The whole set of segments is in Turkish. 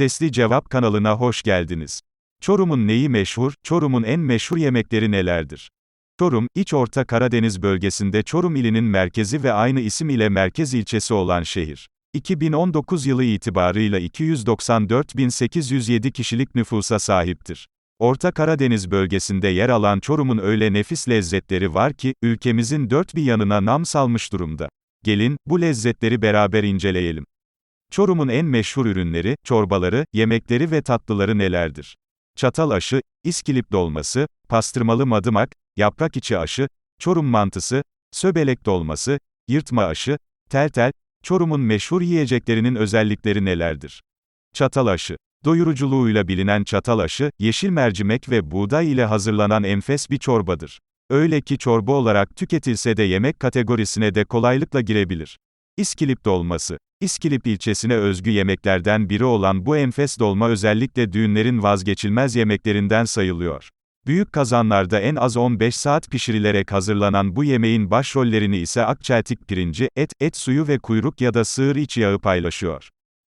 Sesli Cevap kanalına hoş geldiniz. Çorum'un neyi meşhur, Çorum'un en meşhur yemekleri nelerdir? Çorum, İç Orta Karadeniz bölgesinde Çorum ilinin merkezi ve aynı isim ile merkez ilçesi olan şehir. 2019 yılı itibarıyla 294.807 kişilik nüfusa sahiptir. Orta Karadeniz bölgesinde yer alan Çorum'un öyle nefis lezzetleri var ki, ülkemizin dört bir yanına nam salmış durumda. Gelin, bu lezzetleri beraber inceleyelim. Çorum'un en meşhur ürünleri, çorbaları, yemekleri ve tatlıları nelerdir? Çatal aşı, iskilip dolması, pastırmalı madımak, yaprak içi aşı, Çorum mantısı, söbelek dolması, yırtma aşı, tel tel, Çorum'un meşhur yiyeceklerinin özellikleri nelerdir? Çatal aşı. Doyuruculuğuyla bilinen çatal aşı, yeşil mercimek ve buğday ile hazırlanan enfes bir çorbadır. Öyle ki çorba olarak tüketilse de yemek kategorisine de kolaylıkla girebilir. İskilip dolması. İskilip ilçesine özgü yemeklerden biri olan bu enfes dolma özellikle düğünlerin vazgeçilmez yemeklerinden sayılıyor. Büyük kazanlarda en az 15 saat pişirilerek hazırlanan bu yemeğin başrollerini ise akçeltik pirinci, et, et suyu ve kuyruk ya da sığır iç yağı paylaşıyor.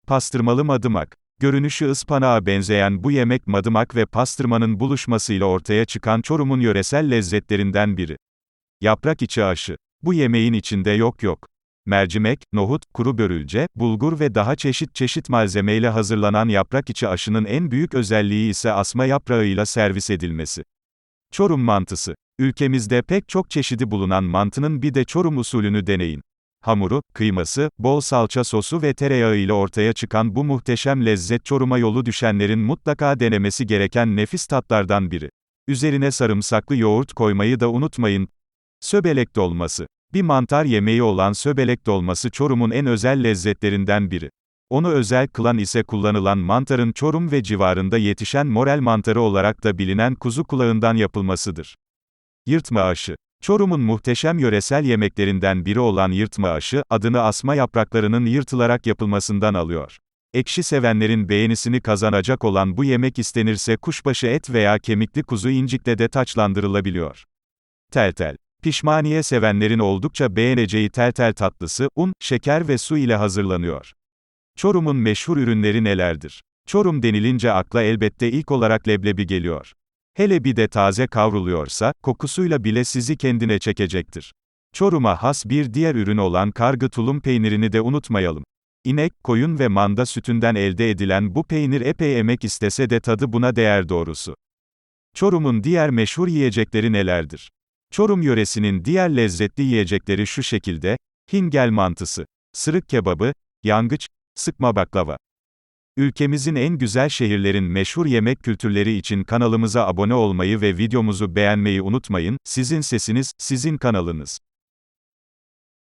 Pastırmalı madımak. Görünüşü ıspanağa benzeyen bu yemek madımak ve pastırmanın buluşmasıyla ortaya çıkan Çorum'un yöresel lezzetlerinden biri. Yaprak içi aşı. Bu yemeğin içinde yok yok. Mercimek, nohut, kuru börülce, bulgur ve daha çeşit çeşit malzemeyle hazırlanan yaprak içi aşının en büyük özelliği ise asma yaprağıyla servis edilmesi. Çorum mantısı. Ülkemizde pek çok çeşidi bulunan mantının bir de Çorum usulünü deneyin. Hamuru, kıyması, bol salça sosu ve tereyağı ile ortaya çıkan bu muhteşem lezzet Çorum'a yolu düşenlerin mutlaka denemesi gereken nefis tatlardan biri. Üzerine sarımsaklı yoğurt koymayı da unutmayın. Söbelek dolması. Bir mantar yemeği olan söbelek dolması Çorum'un en özel lezzetlerinden biri. Onu özel kılan ise kullanılan mantarın Çorum ve civarında yetişen morel mantarı olarak da bilinen kuzu kulağından yapılmasıdır. Yırtma aşı. Çorum'un muhteşem yöresel yemeklerinden biri olan yırtma aşı, adını asma yapraklarının yırtılarak yapılmasından alıyor. Ekşi sevenlerin beğenisini kazanacak olan bu yemek istenirse kuşbaşı et veya kemikli kuzu incikle de taçlandırılabiliyor. Tel tel. Pişmaniye sevenlerin oldukça beğeneceği tel tel tatlısı, un, şeker ve su ile hazırlanıyor. Çorum'un meşhur ürünleri nelerdir? Çorum denilince akla elbette ilk olarak leblebi geliyor. Hele bir de taze kavruluyorsa, kokusuyla bile sizi kendine çekecektir. Çorum'a has bir diğer ürün olan kargı tulum peynirini de unutmayalım. İnek, koyun ve manda sütünden elde edilen bu peynir epey emek istese de tadı buna değer doğrusu. Çorum'un diğer meşhur yiyecekleri nelerdir? Çorum yöresinin diğer lezzetli yiyecekleri şu şekilde, hingel mantısı, sırık kebabı, yangıç, sıkma baklava. Ülkemizin en güzel şehirlerin meşhur yemek kültürleri için kanalımıza abone olmayı ve videomuzu beğenmeyi unutmayın, sizin sesiniz, sizin kanalınız.